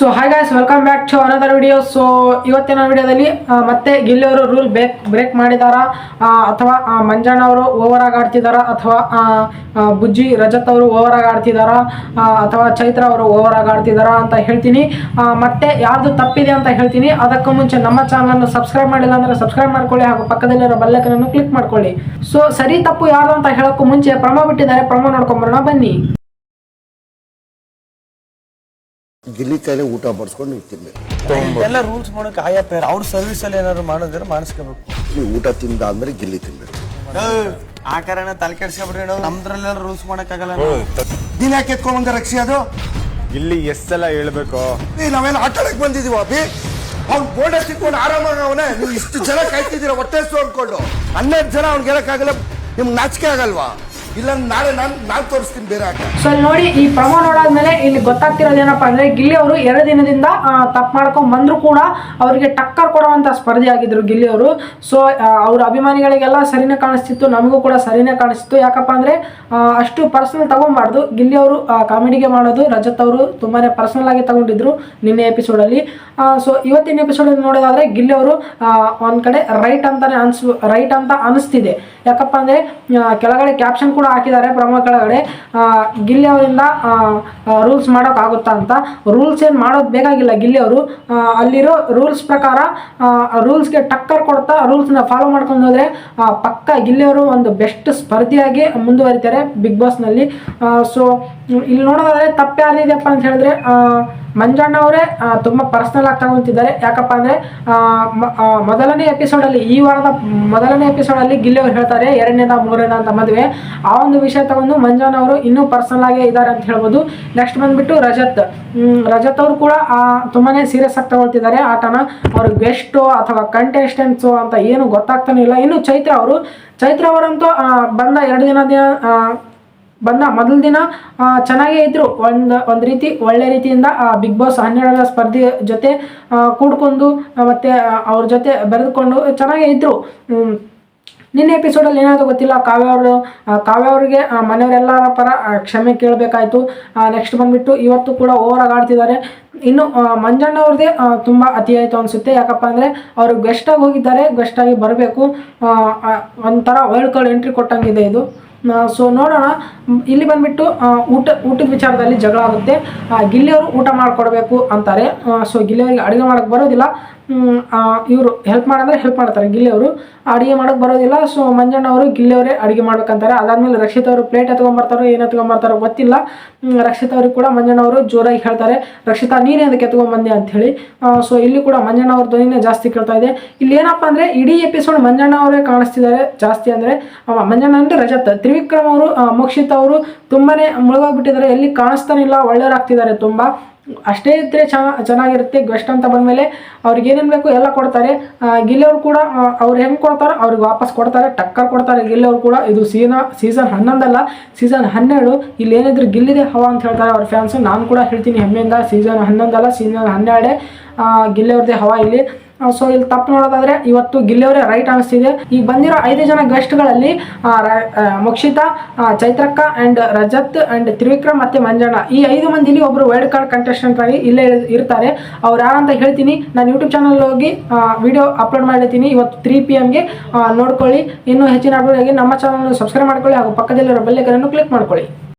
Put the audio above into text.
So hi guys welcome back to another video so ಇವತ್ತಿನ ವಿಡಿಯೋದಲ್ಲಿ ಮತ್ತೆ ಗಿಲ್ಲಿ ಅವರು ರೂಲ್ ಬ್ರೇಕ್ ಬ್ರೇಕ್ ಮಾಡಿದಾರಾ ಅಥವಾ ಮಂಜಣ್ಣ ಅವರು ಓವರ್ ಆಗಿ ಆಡ್ತಿದಾರಾ? ಅಥವಾ ಬುಜ್ಜಿ ರಜತ್ ಅವರು ಓವರ್ ಆಗಿ ಆಡ್ತಿದಾರ? ಅಥವಾ ಚೈತ್ರ ಅವರು ಓವರ್ ಆಗಿ ಆಡ್ತಿದಾರಾ ಅಂತ ಹೇಳ್ತೀನಿ. ಮತ್ತೆ ಯಾರ್ದು ತಪ್ಪಿದೆ ಅಂತ ಹೇಳ್ತೀನಿ. ಅದಕ್ಕೂ ಮುಂಚೆ ನಮ್ಮ ಚಾನಲ್ ಸಬ್ಸ್ಕ್ರೈಬ್ ಮಾಡಿಲ್ಲ ಅಂದ್ರೆ ಸಬ್ಸ್ಕ್ರೈಬ್ ಮಾಡ್ಕೊಳ್ಳಿ ಹಾಗೂ ಪಕ್ಕದಲ್ಲಿರೋ ಬಲ್ಲಕನನ್ನು ಕ್ಲಿಕ್ ಮಾಡ್ಕೊಳ್ಳಿ. ಸೊ ಸರಿ ತಪ್ಪು ಯಾರ್ದು ಅಂತ ಹೇಳೋಕ್ಕೂ ಮುಂಚೆ ಪ್ರಮೋ ಬಿಟ್ಟಿದ್ದಾರೆ. ಪ್ರಮೋ ನೋಡ್ಕೊಂಬರೋಣ ಬನ್ನಿ. ಗಿಲ್ಲಿ ಕೈಲಿ ಊಟ ಬಡಿಸ್ಕೊಂಡು ನೀವು ತಿನ್ಬೇಕು ಎಲ್ಲ ರೂಲ್ಸ್ ಮಾಡೋಕೆ ಪೇರ್ ಅವ್ರ ಸರ್ವಿಸ್ ಅಲ್ಲಿ ಏನಾದ್ರು ಮಾಡಿದ್ರೆ ಮಾಡಿಸ್ಕೋಬೇಕು. ನೀವು ಊಟ ತಿಂದ ಅಂದ್ರೆ ಗಿಲ್ಲಿ ತಿನ್ಬೇಕು. ಆ ಕಾರಣ ತಲೆ ಕೆಡ್ಸ್ಕೊಬಿಡ್ರಿ ನಮ್ದ್ರಲ್ಲೆಲ್ಲ ರೂಲ್ಸ್ ಮಾಡೋಕ್ಕಾಗಲ್ಲ. ನೀನ್ ಯಾಕೆ ಎತ್ಕೊಂಬಂದ ರಕ್ಷಿ ಅದು? ಇಲ್ಲಿ ಎಷ್ಟೆಲ್ಲ ಹೇಳ್ಬೇಕು? ಏ ನಾವೆಲ್ಲ ಆಟ ಆಡಕ್ ಬಂದಿದೀವ ಅಭಿ ಅವ್ನ್ ಬೋರ್ಡ್ ಸಿಕ್ಕೊಂಡು ಆರಾಮಾಗ ಅವನೇ. ನೀವು ಇಷ್ಟು ಜನ ಕಾಯ್ತಿದ್ದೀರ ಹೊಟ್ಟೆ ಹಸ್ವು ಅನ್ಕೊಂಡು. ಹನ್ನೆರಡು ಜನ ಅವ್ನ್ ಹೇಳಕ್ಕಾಗಲ್ಲ ನಿಮ್ಗೆ ನಾಚಿಕೆ ಆಗಲ್ವಾ? ಇಲ್ಲ ನಾಳೆ ನಾನು ನಾನು ತೋರಿಸ್ತೀನಿ ಬೇರೆ ಆಟ ಸೊ ಇಲ್ಲಿ ನೋಡಿ, ಈ ಪ್ರಮೋ ನೋಡಾದ್ಮೇಲೆ ಇಲ್ಲಿ ಗೊತ್ತಾಗ್ತಿರೋದು ಏನಪ್ಪಾ ಅಂದ್ರೆ, ಗಿಲ್ಲಿ ಅವರು ಎರಡು ದಿನದಿಂದ ತಪ್ಪು ಮಾಡ್ಕೊಂಡ್ ಬಂದ್ರು ಕೂಡ ಅವರಿಗೆ ಟಕ್ಕರ್ ಕೊಡುವಂತ ಸ್ಪರ್ಧೆ ಆಗಿದ್ರು ಗಿಲ್ಲಿ ಅವರು. ಸೊ ಅವ್ರ ಅಭಿಮಾನಿಗಳಿಗೆಲ್ಲ ಸರಿನೇ ಕಾಣಿಸ್ತಿತ್ತು, ನಮಗೂ ಕೂಡ ಸರಿನೇ ಕಾಣಿಸ್ತಿತ್ತು. ಯಾಕಪ್ಪ ಅಂದ್ರೆ ಅಷ್ಟು ಪರ್ಸನಲ್ ತಗೊಬಾರ್ದು. ಗಿಲ್ಲಿ ಅವರು ಕಾಮಿಡಿಗೆ ಮಾಡೋದು, ರಜತ್ ಅವರು ತುಂಬಾನೇ ಪರ್ಸನಲ್ ಆಗಿ ತಗೊಂಡಿದ್ರು ನಿನ್ನೆ ಎಪಿಸೋಡ್ ಅಲ್ಲಿ. ಸೊ ಇವತ್ತಿನ ಎಪಿಸೋಡ್ ನೋಡೋದಾದ್ರೆ, ಗಿಲ್ಲಿ ಅವರು ಒಂದ್ ಕಡೆ ರೈಟ್ ಅಂತಾನೆ ಅನ್ಸ್ ರೈಟ್ ಅಂತ ಅನಿಸ್ತಿದೆ. ಯಾಕಪ್ಪ ಅಂದ್ರೆ ಕೆಳಗಡೆ ಕ್ಯಾಪ್ಷನ್ ಕೂಡ ಹಾಕಿದ್ದಾರೆ ಪ್ರಮೋ ಕೆಳಗಡೆ. ಗಿಲ್ಲಿ ಅವರಿಂದ ರೂಲ್ಸ್ ಮಾಡೋಕ್ಕಾಗುತ್ತಾ ಅಂತ. ರೂಲ್ಸ್ ಏನು ಮಾಡೋದು ಬೇಕಾಗಿಲ್ಲ ಗಿಲ್ಲಿ ಅವರು. ಅಲ್ಲಿರೋ ರೂಲ್ಸ್ ಪ್ರಕಾರ ರೂಲ್ಸ್ಗೆ ಟಕ್ಕರ್ ಕೊಡ್ತಾ ರೂಲ್ಸ್ನ ಫಾಲೋ ಮಾಡ್ಕೊಂಡು ಹೋದರೆ ಪಕ್ಕ ಗಿಲ್ಲಿ ಅವರು ಒಂದು ಬೆಸ್ಟ್ ಸ್ಪರ್ಧಿಯಾಗಿ ಮುಂದುವರಿತಾರೆ ಬಿಗ್ ಬಾಸ್ನಲ್ಲಿ. ಸೊ ಇಲ್ಲಿ ನೋಡೋದಾದ್ರೆ ತಪ್ಪು ಆಗಿದೆಯಪ್ಪ ಅಂತ ಹೇಳಿದ್ರೆ ಮಂಜಣ್ಣ ಅವರೇ ತುಂಬ ಪರ್ಸ್ನಲ್ ಆಗಿ ತಗೊಂತಿದ್ದಾರೆ. ಯಾಕಪ್ಪ ಅಂದರೆ ಮೊದಲನೇ ಎಪಿಸೋಡಲ್ಲಿ ಈ ವಾರದ ಮೊದಲನೇ ಎಪಿಸೋಡಲ್ಲಿ ಗಿಲ್ಲಿ ಅವರು ಹೇಳ್ತಾರೆ ಎರಡನೇದ ಮೂರನೇದ ಅಂತ ಮದುವೆ. ಆ ಒಂದು ವಿಷಯ ತಗೊಂಡು ಮಂಜಣ್ಣ ಅವರು ಇನ್ನೂ ಪರ್ಸನಲ್ ಆಗೇ ಇದ್ದಾರೆ ಅಂತ ಹೇಳ್ಬೋದು. ನೆಕ್ಸ್ಟ್ ಬಂದ್ಬಿಟ್ಟು ರಜತ್. ರಜತ್ ಅವರು ಕೂಡ ಆ, ತುಂಬಾನೇ ಸೀರಿಯಸ್ ಆಗಿ ತಗೊಳ್ತಿದ್ದಾರೆ ಆಟನ. ಅವ್ರಿಗೆ ಗೆಸ್ಟ್ ಅಥವಾ ಕಂಟೆಸ್ಟೆಂಟ್ಸು ಅಂತ ಏನು ಗೊತ್ತಾಗ್ತಾನೆ ಇಲ್ಲ. ಇನ್ನು ಚೈತ್ರ ಅವರು ಚೈತ್ರ ಅವರಂತೂ ಬಂದ ಎರಡು ದಿನ ದಿನ ಬಂದ ಮೊದಲ ದಿನ ಚೆನ್ನಾಗೇ ಇದ್ರು. ಒಂದು ಒಂದು ರೀತಿ ಒಳ್ಳೆ ರೀತಿಯಿಂದ ಬಿಗ್ ಬಾಸ್ ಹನ್ನೆರಡರ ಸ್ಪರ್ಧೆ ಜೊತೆ ಕೂಡ್ಕೊಂಡು ಮತ್ತು ಅವ್ರ ಜೊತೆ ಬೆರೆದುಕೊಂಡು ಚೆನ್ನಾಗೇ ಹ್ಮ್. ನಿನ್ನೆ ಎಪಿಸೋಡಲ್ಲಿ ಏನಾದರೂ ಗೊತ್ತಿಲ್ಲ, ಕಾವ್ಯ ಅವರು ಕಾವ್ಯ ಅವರಿಗೆ ಮನೆಯವರೆಲ್ಲರ ಪರ ಕ್ಷಮೆ ಕೇಳಬೇಕಾಯ್ತು. ನೆಕ್ಸ್ಟ್ ಬಂದುಬಿಟ್ಟು ಇವತ್ತು ಕೂಡ ಓವರ್ ಆಗಿ ಆಡ್ತಿದ್ದಾರೆ. ಇನ್ನು ಮಂಜಣ್ಣ ಅವ್ರದ್ದೇ ತುಂಬ ಅತಿ ಆಯಿತು ಅನಿಸುತ್ತೆ. ಯಾಕಪ್ಪ ಅಂದರೆ, ಅವರು ಗೆಸ್ಟಾಗಿ ಹೋಗಿದ್ದಾರೆ ಗೆಸ್ಟಾಗಿ ಬರಬೇಕು. ಒಂಥರ ವೈಲ್ಡ್ ಕಾರ್ಡ್ ಎಂಟ್ರಿ ಕೊಟ್ಟಂಗಿದೆ ಇದು. ಸೊ ನೋಡೋಣ. ಇಲ್ಲಿ ಬಂದ್ಬಿಟ್ಟು ಊಟ, ಊಟದ ವಿಚಾರದಲ್ಲಿ ಜಗಳ ಆಗುತ್ತೆ. ಗಿಲ್ಲಿಯವರು ಊಟ ಮಾಡಿಕೊಡ್ಬೇಕು ಅಂತಾರೆ. ಸೊ ಗಿಲ್ಲಿಯವರಿಗೆ ಅಡುಗೆ ಮಾಡೋಕ್ಕೆ ಬರೋದಿಲ್ಲ ಇವರು ಹೆಲ್ಪ್ ಮಾಡಂದ್ರೆ ಹೆಲ್ಪ್ ಮಾಡ್ತಾರೆ. ಗಿಲ್ಲಿ ಅವರು ಅಡುಗೆ ಮಾಡೋಕೆ ಬರೋದಿಲ್ಲ ಸೊ ಮಂಜಣ್ಣ ಅವರು ಗಿಲ್ಲಿ ಅವರೇ ಅಡುಗೆ ಮಾಡ್ಬೇಕಂತಾರೆ. ಅದಾದ್ಮೇಲೆ ರಕ್ಷಿತ್ ಅವರು ಪ್ಲೇಟ್ ಎತ್ಕೊಂಬರ್ತಾರೋ ಏನು ಎತ್ಕೊಂಬರ್ತಾರೋ ಗೊತ್ತಿಲ್ಲ. ರಕ್ಷಿತ ಅವ್ರಿಗೆ ಕೂಡ ಮಂಜಣ್ಣ ಅವರು ಜೋರಾಗಿ ಹೇಳ್ತಾರೆ. ರಕ್ಷಿತಾ, ನೀನೇ ಅದಕ್ಕೆ ಎತ್ಕೊಂಬಂದೆ ಅಂತ ಹೇಳಿ. ಸೊ ಇಲ್ಲಿ ಕೂಡ ಮಂಜಣ್ಣ ಅವ್ರ ಧ್ವನಿನೇ ಜಾಸ್ತಿ ಕೇಳ್ತಾ ಇದೆ. ಇಲ್ಲಿ ಏನಪ್ಪ ಅಂದರೆ, ಇಡೀ ಎಪಿಸೋಡ್ ಮಂಜಣ್ಣ ಅವರೇ ಕಾಣಿಸ್ತಿದ್ದಾರೆ ಜಾಸ್ತಿ ಅಂದರೆ. ಮಂಜಣ್ಣ ಅಂದರೆ ರಜತ್. ತ್ರಿವಿಕ್ರಮ್ ಅವರು ಮೋಕ್ಷಿತ್ ಅವರು ತುಂಬಾ ಮುಳುಗೋಗ್ಬಿಟ್ಟಿದ್ದಾರೆ. ಎಲ್ಲಿ ಕಾಣಿಸ್ತಾನಿಲ್ಲ ಒಳ್ಳೆಯವರಾಗ್ತಿದ್ದಾರೆ ತುಂಬ. ಅಷ್ಟೇ ಇದ್ದರೆ ಚೆನ್ನ ಚೆನ್ನಾಗಿರುತ್ತೆ ಗೆಸ್ಟ್ ಅಂತ ಬಂದಮೇಲೆ ಅವ್ರಿಗೆ ಏನೇನು ಬೇಕು ಎಲ್ಲ ಕೊಡ್ತಾರೆ. ಗಿಲ್ಲೆಯವ್ರು ಗಿಲ್ಲಿ ಕೂಡ ಅವ್ರು ಹೆಂಗೆ ಕೊಡ್ತಾರೋ ಅವ್ರಿಗೆ ವಾಪಸ್ ಕೊಡ್ತಾರೆ ಟಕ್ಕರ್ ಕೊಡ್ತಾರೆ ಗಿಲ್ಲವ್ರು ಕೂಡ. ಇದು ಸೀನ ಸೀಸನ್ ಹನ್ನೊಂದಲ್ಲ ಸೀಸನ್ ಹನ್ನೆರಡು. ಇಲ್ಲಿ ಏನಿದ್ರು ಗಿಲ್ಲಿದೆ ಹವಾ ಅಂತ ಹೇಳ್ತಾರೆ ಅವ್ರ ಫ್ಯಾನ್ಸು ನಾನು ಕೂಡ ಹೇಳ್ತೀನಿ ಹೆಮ್ಮೆಯಿಂದ ಸೀಸನ್ ಹನ್ನೊಂದಲ್ಲ ಸೀಸನ್ ಹನ್ನೆರಡೇ ಆ, ಗಿಲ್ಲಿ ಹವಾ ಇಲ್ಲಿ. ಸೊ ಇಲ್ಲಿ ತಪ್ಪು ನೋಡೋದಾದ್ರೆ ಇವತ್ತು ಗಿಲ್ಲಿಯವರೇ ರೈಟ್ ಅನಿಸ್ತಿದೆ ಈಗ ಬಂದಿರೋ ಐದು ಜನ ಗೆಸ್ಟ್ಗಳಲ್ಲಿ ಮುಕ್ಷಿತಾ ಚೈತ್ರಕ್ಕ ಆ್ಯಂಡ್ ರಜತ್ ಆ್ಯಂಡ್ ತ್ರಿವಿಕ್ರಮ್ ಮತ್ತು ಮಂಜಣ್ಣ. ಈ ಐದು ಮಂದಿಲಿ ಒಬ್ಬರು ವೈಲ್ಡ್ ಕಾರ್ಡ್ ಕಂಟೆಸ್ಟೆಂಟ್ ಆಗಿ ಇಲ್ಲೇ ಇರ್ತಾರೆ. ಅವ್ರು ಯಾರಂತ ಹೇಳ್ತೀನಿ. ನಾನು ಯೂಟ್ಯೂಬ್ ಚಾನಲ್ ಹೋಗಿ ವಿಡಿಯೋ ಅಪ್ಲೋಡ್ ಮಾಡಿರ್ತೀನಿ. ಇವತ್ತು ತ್ರೀ ಪಿ ಎಮ್ಗೆ ನೋಡ್ಕೊಳ್ಳಿ. ಇನ್ನೂ ಹೆಚ್ಚಿನ ಅಪ್ಡೇಟ್ಗೆ ನಮ್ಮ ಚಾನಲ್ ಸಬ್ಸ್ಕ್ರೈಬ್ ಮಾಡ್ಕೊಳ್ಳಿ ಹಾಗೂ ಪಕ್ಕದಲ್ಲಿರೋ ಬೆಲ್ಲೈಕನನ್ನು ಕ್ಲಿಕ್ ಮಾಡ್ಕೊಳ್ಳಿ.